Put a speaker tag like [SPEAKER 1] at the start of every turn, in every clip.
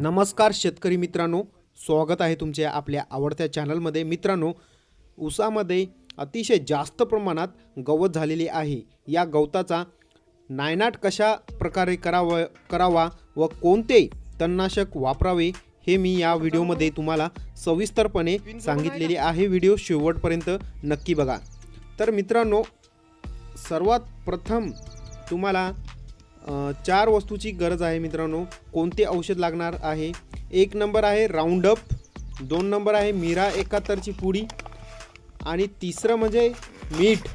[SPEAKER 1] नमस्कार शेतकरी मित्रांनो. स्वागत आहे तुमच्या आपल्या आवडत्या चॅनलमध्ये. मित्रांनो ऊसामध्ये अतिशय जास्त प्रमाणात गवत झालेली आहे. या गवताचा नायनाट कशा प्रकारे करावं करावा व कोणते तणनाशक वापरावे हे मी या व्हिडिओमध्ये तुम्हाला सविस्तरपणे सांगितलेले आहे. व्हिडिओ शेवटपर्यंत नक्की बघा. तर मित्रांनो सर्वात प्रथम तुम्हाला चार वस्तूची गरज आहे मित्रांनो. कोणते औषध लागणार आहे? एक नंबर आहे राऊंडअप दोन नंबर आहे मीरा एकाहत्तरची पुडी. आणि तिसरं म्हणजे मीठ.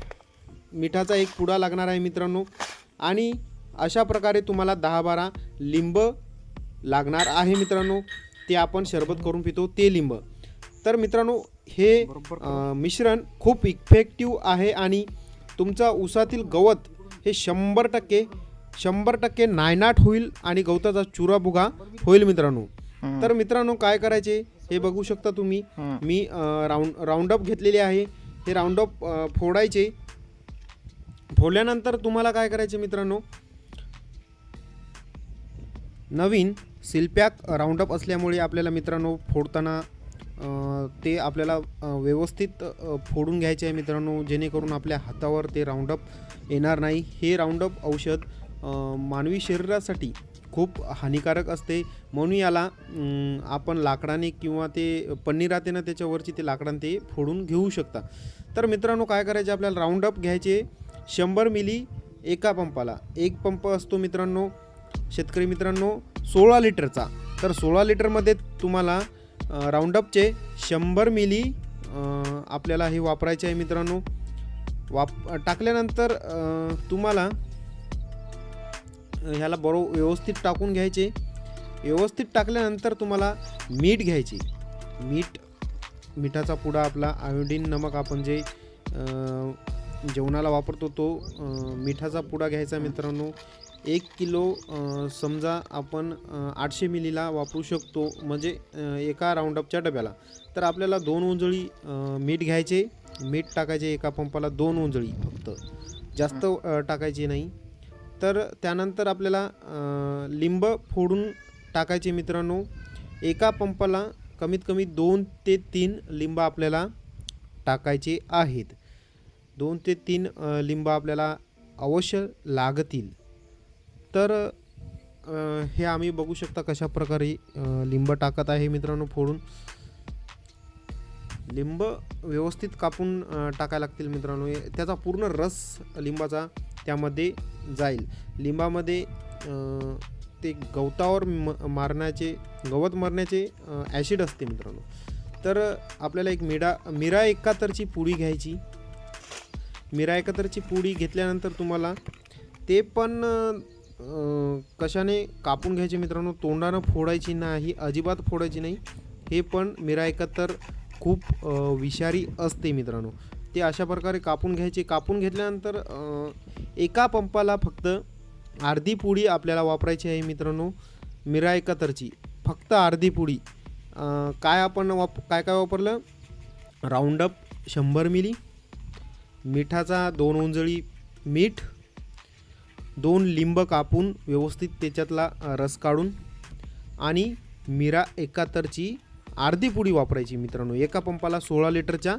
[SPEAKER 1] मिठाचा एक पुडा लागणार आहे मित्रांनो. आणि अशा प्रकारे तुम्हाला दहा बारा लिंब लागणार आहे मित्रांनो. ते आपण शरबत करून पितो ते लिंब. तर मित्रांनो हे मिश्रण खूप इफेक्टिव्ह आहे आणि तुमचा ऊसातील गवत हे शंभर टक्के शंभर टक्के नायनाट होईल आणि गवताचा चुराबुगा होईल मित्रांनो. तर मित्रांनो काय करायचे? हे बघू शकता तुम्ही. मी राऊंड राऊंडअप घेतलेले आहे. हे राऊंडअप फोडायचे. फोडल्यानंतर तुम्हाला काय करायचे मित्रांनो? नवीन सिलपॅक राऊंडअप असल्यामुळे आपल्याला मित्रांनो फोडताना ते आपल्याला व्यवस्थित फोडून घ्यायचे आहे मित्रांनो. जेणेकरून आपल्या हातावर ते राऊंडअप येणार नाही. हे राऊंडअप औषध मानवी शरीरासाठी खूप हानिकारक असते. म्हणून याला आपण लाकडाने किंवा ते पन्नी राहते ना त्याच्यावरची ते लाकडाने ते फोडून घेऊ शकता. तर मित्रांनो काय करायचे? आपल्याला राऊंडअप घ्यायचे. शंभर मिली एका पंपाला. एक पंप असतो मित्रांनो शेतकरी मित्रांनो सोळा लिटरचा. तर सोळा लिटरमध्ये तुम्हाला राऊंडअपचे शंभर मिली आपल्याला हे वापरायचे आहे मित्रांनो. वाप टाकल्यानंतर तुम्हाला ह्याला बरो व्यवस्थित टाकून घ्यायचे. व्यवस्थित टाकल्यानंतर तुम्हाला मीठ घ्यायचे. मीठ मिठाचा पुडा आपला आयोडीन नमक आपण जे जेवणाला वापरतो तो मिठाचा पुडा घ्यायचा मित्रांनो. एक किलो समजा आपण आठशे मिलीला वापरू शकतो म्हणजे एका राऊंडअपच्या डब्याला. तर आपल्याला दोन उंजळी मीठ घ्यायचे. मीठ टाकायचे एका पंपाला दोन उंजळी फक्त. जास्त टाकायची नाही. तर त्यानंतर आपल्याला लिंब फोडून टाकायचे मित्रांनो. एका पंपाला कमीत कमी दोन ते तीन लिंब आपल्याला टाकायचे आहेत. दोन ते तीन लिंब आपल्याला अवश्य लागतील. तर हे आम्ही बघू शकता कशा प्रकारे लिंब टाकत आहे मित्रांनो फोडून. लिंब व्यवस्थित कापून टाकायला लागतील मित्रांनो. हे- त्याचा पूर्ण रस लिंबाचा त्यामध्ये जाईल. लिंबामध्ये ते गवतावर म मारण्याचे गवत मारण्याचे ॲसिड असते मित्रांनो. तर आपल्याला एक मिडा मिरा एकातरची पुडी घ्यायची. मिरा एकातरची पुडी घेतल्यानंतर तुम्हाला ते पण कशाने कापून घ्यायचे मित्रांनो? तोंडानं फोडायची नाही अजिबात फोडायची नाही. हे पण मिरा एकाहत्तर खूप विषारी असते मित्रांनो. ते अशा प्रकारे कापून घ्यायचे. कापून घेतल्यानंतर एका पंपाला फक्त अर्धी पुडी आपल्याला वापरायची आहे मित्रांनो मिरा एकतरची फक्त अर्धी पुडी. काय आपण वाप काय काय वापरलं? राऊंडअप शंभर मिली. मिठाचा दोन ओंजळी मीठ. दोन लिंब कापून व्यवस्थित त्याच्यातला रस काढून आणि मिरा एकाहत्तरची अर्धी पुडी वापरायची मित्रांनो एका पंपाला सोळा लिटरच्या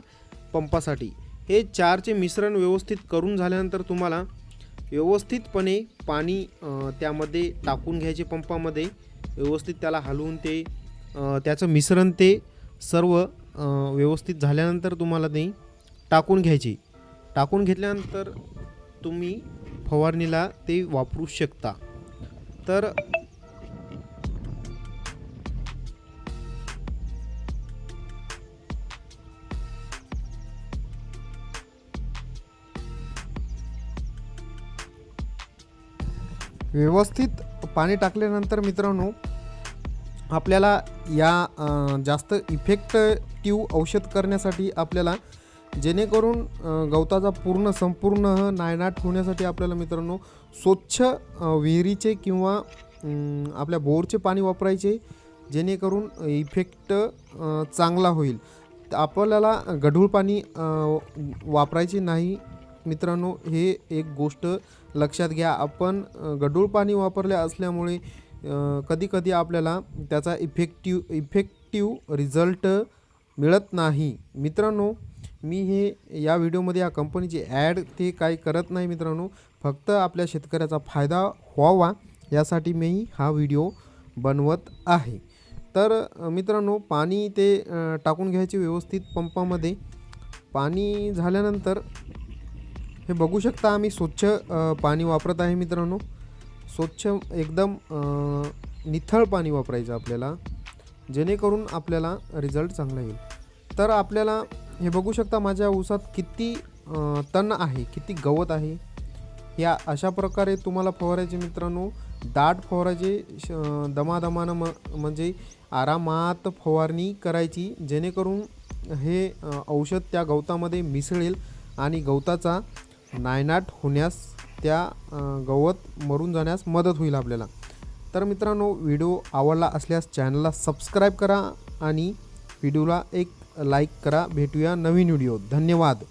[SPEAKER 1] पंपासाठी. हे चारचे मिश्रण व्यवस्थित करून झाल्यानंतर तुम्हाला व्यवस्थितपणे पाणी त्यामध्ये टाकून घ्यायचे पंपामध्ये. व्यवस्थित त्याला हलवून ते त्याचं मिश्रण ते सर्व व्यवस्थित झाल्यानंतर तुम्हाला ते टाकून घ्यायचे. टाकून घेतल्यानंतर तुम्ही फवारणीला ते वापरू शकता. तर व्यवस्थित पाणी टाकल्यानंतर मित्रांनो आपल्याला या जास्त इफेक्टिव्ह औषध करण्यासाठी आपल्याला जेणेकरून गवताचा पूर्ण संपूर्ण नायनाट होण्यासाठी आपल्याला मित्रांनो स्वच्छ विहिरीचे किंवा आपल्या बोरचे पाणी वापरायचे जेणेकरून इफेक्ट चांगला होईल. आपल्याला गढूळ पाणी वापरायचे नाही मित्रांनो हे एक गोष्ट लक्षात घ्या. आपण गढूळ पाणी वापरले असल्यामुळे कधीकधी आपल्याला त्याचा इफेक्टिव्ह इफेक्टिव्ह रिझल्ट मिळत नाही. मित्रांनो मी हे या व्हिडिओमध्ये या कंपनीची ॲड ते काही करत नाही मित्रांनो. फक्त आपल्या शेतकऱ्याचा फायदा व्हावा यासाठी मी हा व्हिडिओ बनवत आहे. तर मित्रांनो पाणी ते टाकून घ्यायचे व्यवस्थित पंपामध्ये. पाणी झाल्यानंतर हे बघू शकता आम्ही स्वच्छ पाणी वापरत आहे मित्रांनो. स्वच्छ एकदम निथळ पाणी वापरायचं आपल्याला जेणेकरून आपल्याला रिझल्ट चांगला येईल. तर आपल्याला हे बघू शकता माझ्या ऊसात किती तण आहे किती गवत आहे. या अशा प्रकारे तुम्हाला फवारायचे मित्रांनो दाट फवारायचे श- दमादमानं म म्हणजे आरामात फवारणी करायची जेणेकरून हे औषध त्या गवतामध्ये मिसळेल आणि गवताचा नायनाट होण्यास त्या गवत मरून जाण्यास मदत होईल आपल्याला. तर मित्रांनो व्हिडिओ आवडला असल्यास चॅनलला सबस्क्राईब करा आणि व्हिडिओला एक लाईक करा. भेटूया नवीन व्हिडिओ धन्यवाद.